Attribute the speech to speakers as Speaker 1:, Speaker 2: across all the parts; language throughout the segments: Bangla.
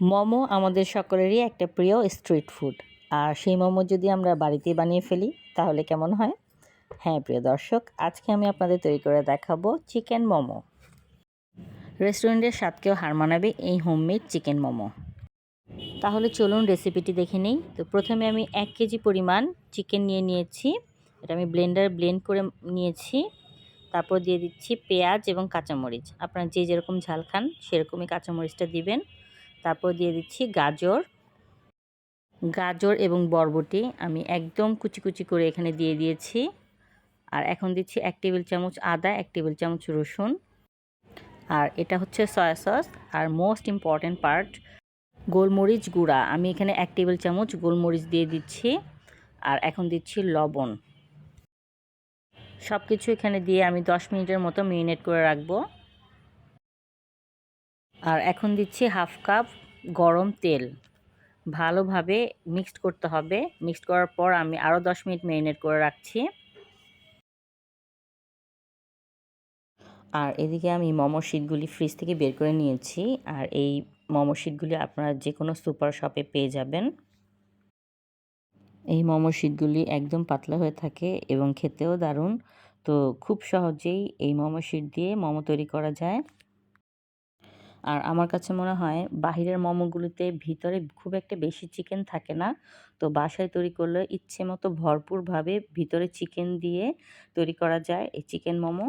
Speaker 1: মোমো আমাদের সকলেরই একটা প্রিয় স্ট্রিট ফুড আর সেই মোমো যদি আমরা বাড়িতে বানিয়ে ফেলি, তাহলে কেমন হয়? হ্যাঁ প্রিয় দর্শক, আজকে আমি আপনাদের তৈরি করে দেখাবো চিকেন মোমো। রেস্টুরেন্টের স্বাদকেও হার মানাবে এই হোমমেড চিকেন মোমো। তাহলে চলুন রেসিপিটি দেখে নিই। তো প্রথমে আমি এক কেজি পরিমাণ চিকেন নিয়ে নিয়েছি। এটা আমি ব্লেন্ডার ব্লেন্ড করে নিয়েছি। তারপর দিয়ে দিচ্ছি পেঁয়াজ এবং কাঁচামরিচ। আপনারা যে যেরকম ঝাল খান, সেরকমই কাঁচামরিচটা দিবেন। তারপর দিয়ে দিচ্ছি গাজর। গাজর এবং বরবটি আমি একদম কুচি কুচি করে এখানে দিয়ে দিয়েছি। আর এখন দিচ্ছি এক টেবিল চামচ আদা, এক টেবিল চামচ রসুন। আর এটা হচ্ছে সয়া সস। আর মোস্ট ইম্পর্ট্যান্ট পার্ট গোলমরিচ গুঁড়া। আমি এখানে এক টেবিল চামচ গোলমরিচ দিয়ে দিচ্ছি। আর এখন দিচ্ছি লবণ। সব কিছু এখানে দিয়ে আমি দশ মিনিটের মতো মেরিনেট করে রাখব। আর এখন দিচ্ছি হাফ কাপ গরম তেল। ভালোভাবে মিক্সড করতে হবে। মিক্সড করার পর আমি আরও দশ মিনিট ম্যারিনেট করে রাখছি। আর এদিকে আমি মোমো শিটগুলি ফ্রিজ থেকে বের করে নিয়েছি। আর এই মোমো শিটগুলি আপনারা যে কোনো সুপার শপে পেয়ে যাবেন। এই মোমো শিটগুলি একদম পাতলা হয়ে থাকে এবং খেতেও দারুণ। তো খুব সহজেই এই মোমো শিট দিয়ে মোমো তৈরি করা যায়। আর আমার কাছে মনে হয় বাহিরের মোমোগুলোতে ভিতরে খুব একটা বেশি চিকেন থাকে না। তো বাসায় তৈরি করলে ইচ্ছে মতো ভরপুরভাবে ভিতরে চিকেন দিয়ে তৈরি করা যায় এই চিকেন মোমো।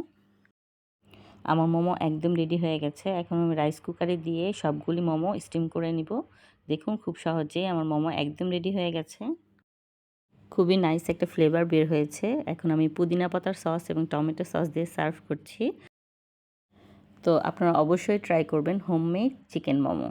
Speaker 1: আমার মোমো একদম রেডি হয়ে গেছে। এখন আমি রাইস কুকারে দিয়ে সবগুলি মোমো স্টিম করে নিব। দেখুন খুব সহজেই আমার মোমো একদম রেডি হয়ে গেছে। খুবই নাইস একটা ফ্লেভার বের হয়েছে। এখন আমি পুদিনা পাতার সস এবং টমেটো সস দিয়ে সার্ভ করছি। তো আপনারা অবশ্যই ট্রাই করবেন হোমমেড চিকেন মোমো।